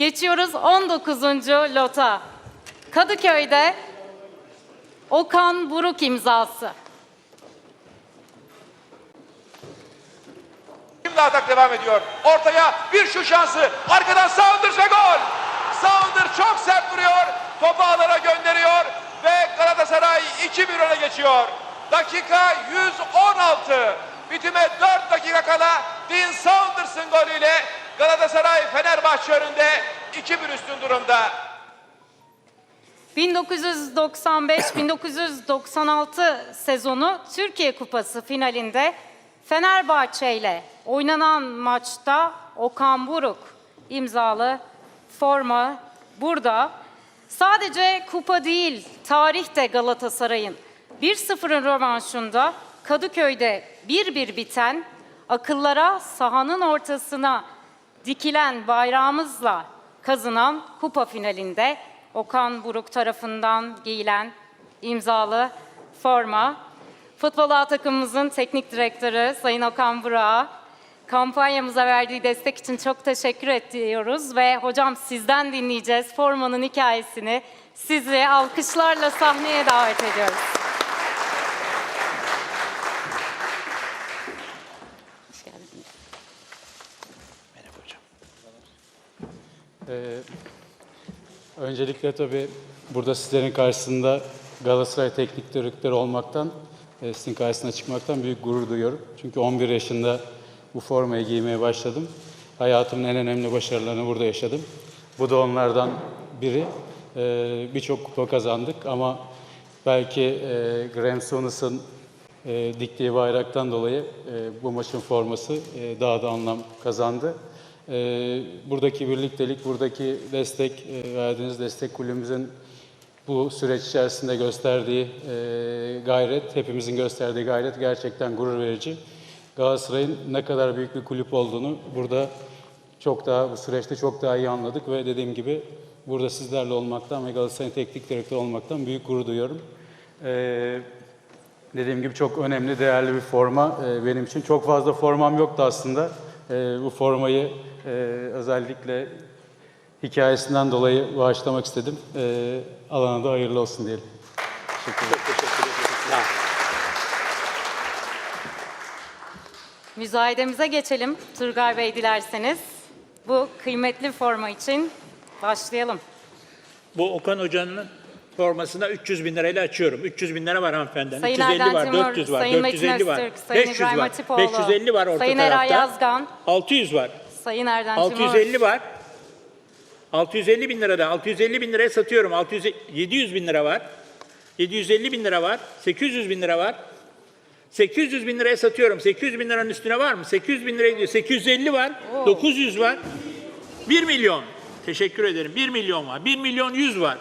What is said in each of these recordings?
Geçiyoruz 19. lota. Kadıköy'de Okan Buruk imzası. Şimdi atak devam ediyor. Ortaya bir şu şansı. Arkadan Saunders ve gol. Saunders çok sert vuruyor. Topu ağlara gönderiyor. Ve Galatasaray 2-1 öne geçiyor. Dakika 116. Bitime 4 dakika kala Dean Saunders'ın golüyle Galatasaray Fenerbahçe önünde 2-1 üstün durumda. 1995-1996 sezonu Türkiye Kupası finalinde Fenerbahçe ile oynanan maçta Okan Buruk imzalı forma burada. Sadece kupa değil, tarih de Galatasaray'ın 1-0'ın rövanşında Kadıköy'de 1-1 biten, akıllara sahanın ortasına dikilen bayrağımızla kazınan kupa finalinde Okan Buruk tarafından giyilen imzalı forma. Futbol takımımızın teknik direktörü Sayın Okan Burak'a kampanyamıza verdiği destek için çok teşekkür ediyoruz ve hocam sizden dinleyeceğiz formanın hikayesini. Sizi alkışlarla sahneye davet ediyoruz. Ee, öncelikle tabii burada sizlerin karşısında Galatasaray Teknik Direktörü olmaktan, e, sizin karşısına çıkmaktan büyük gurur duyuyorum. Çünkü 11 yaşında bu formayı giymeye başladım. Hayatımın en önemli başarılarını burada yaşadım. Bu da onlardan biri. Ee, Birçok kupa kazandık ama belki e, Graham Souness'ın e, diktiği bayraktan dolayı e, bu maçın forması e, daha da anlam kazandı. E, buradaki birliktelik, buradaki destek, e, verdiğiniz destek kulübümüzün bu süreç içerisinde gösterdiği e, gayret, hepimizin gösterdiği gayret gerçekten gurur verici. Galatasaray'ın ne kadar büyük bir kulüp olduğunu burada çok daha bu süreçte çok daha iyi anladık ve dediğim gibi burada sizlerle olmaktan ve Galatasaray'ın teknik direktörü olmaktan büyük gurur duyuyorum. E, Dediğim gibi çok önemli, değerli bir forma e, benim için. Çok fazla formam yoktu aslında. E, bu formayı e, özellikle hikayesinden dolayı bağışlamak istedim. E, alana da hayırlı olsun diyelim. Teşekkür ederim. Müzayedemize geçelim Turgay Bey dilerseniz. Bu kıymetli forma için başlayalım. Bu Okan Hoca'nın formasına 300 bin lirayla açıyorum. 300 bin lira var hanımefendinin. Sayın 350 Erdem var, Timur, 400 var, Sayın 450 Metin var, Öztürk, Sayın 500 İbrahim var, Hatipoğlu, 550 var orta Sayın Eray tarafta. Yazgan, 600 var, Sayın Timur. 650 var. 650 bin lirada, 650 bin liraya satıyorum. 600, 700 bin lira var. 750 bin lira var. 800 bin lira var. 800 bin liraya satıyorum. 800 bin liranın üstüne var mı? 800 bin liraya gidiyor. 850 var. 900 var. 1 milyon. Teşekkür ederim. 1 milyon var. 1 milyon 100 var.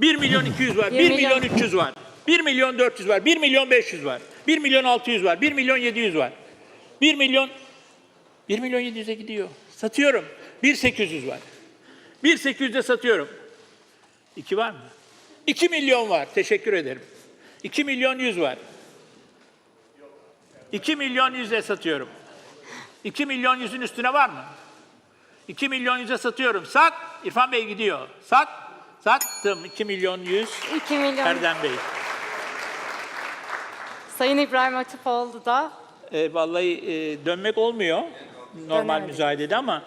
1 milyon 200 var. 1 Bir milyon milyon- 300 var. 1 milyon 400 var. 1 milyon 500 var. 1 milyon 600 var. 1 milyon 700 var. 1 milyon 1 milyon 700'e gidiyor. Satıyorum. 1 800 var. 1 800'de satıyorum. 2 var mı? 2 milyon var. Teşekkür ederim. 2 milyon 100 var. 2 milyon 100'e satıyorum. 2 milyon 100'ün üstüne var mı? 2 milyon 100'e satıyorum. Sat. İrfan Bey gidiyor. Sat. Sattım. 2 milyon 100. 2 milyon. Erdem Bey. Sayın İbrahim Hatipoğlu da E, vallahi e, dönmek olmuyor normal Dönemedi. müzayedede ama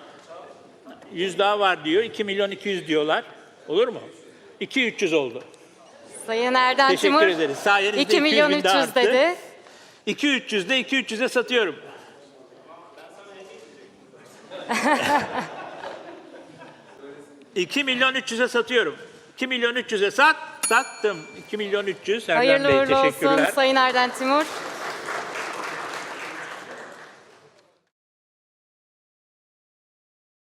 100 daha var diyor. 2 milyon 200 diyorlar. Olur mu? 2 300 oldu. Sayın Erdem Teşekkür Timur ederiz. Sayenizde 2 milyon 200 bin daha 300 arttı. dedi. 2 300'de 2 300'e satıyorum. İki milyon 300'e satıyorum. 2 milyon 300'e sat, sattım. 2 milyon 300. Erdem Hayırlı Bey uğurlu olsun teşekkürler. Sayın Erdem Timur.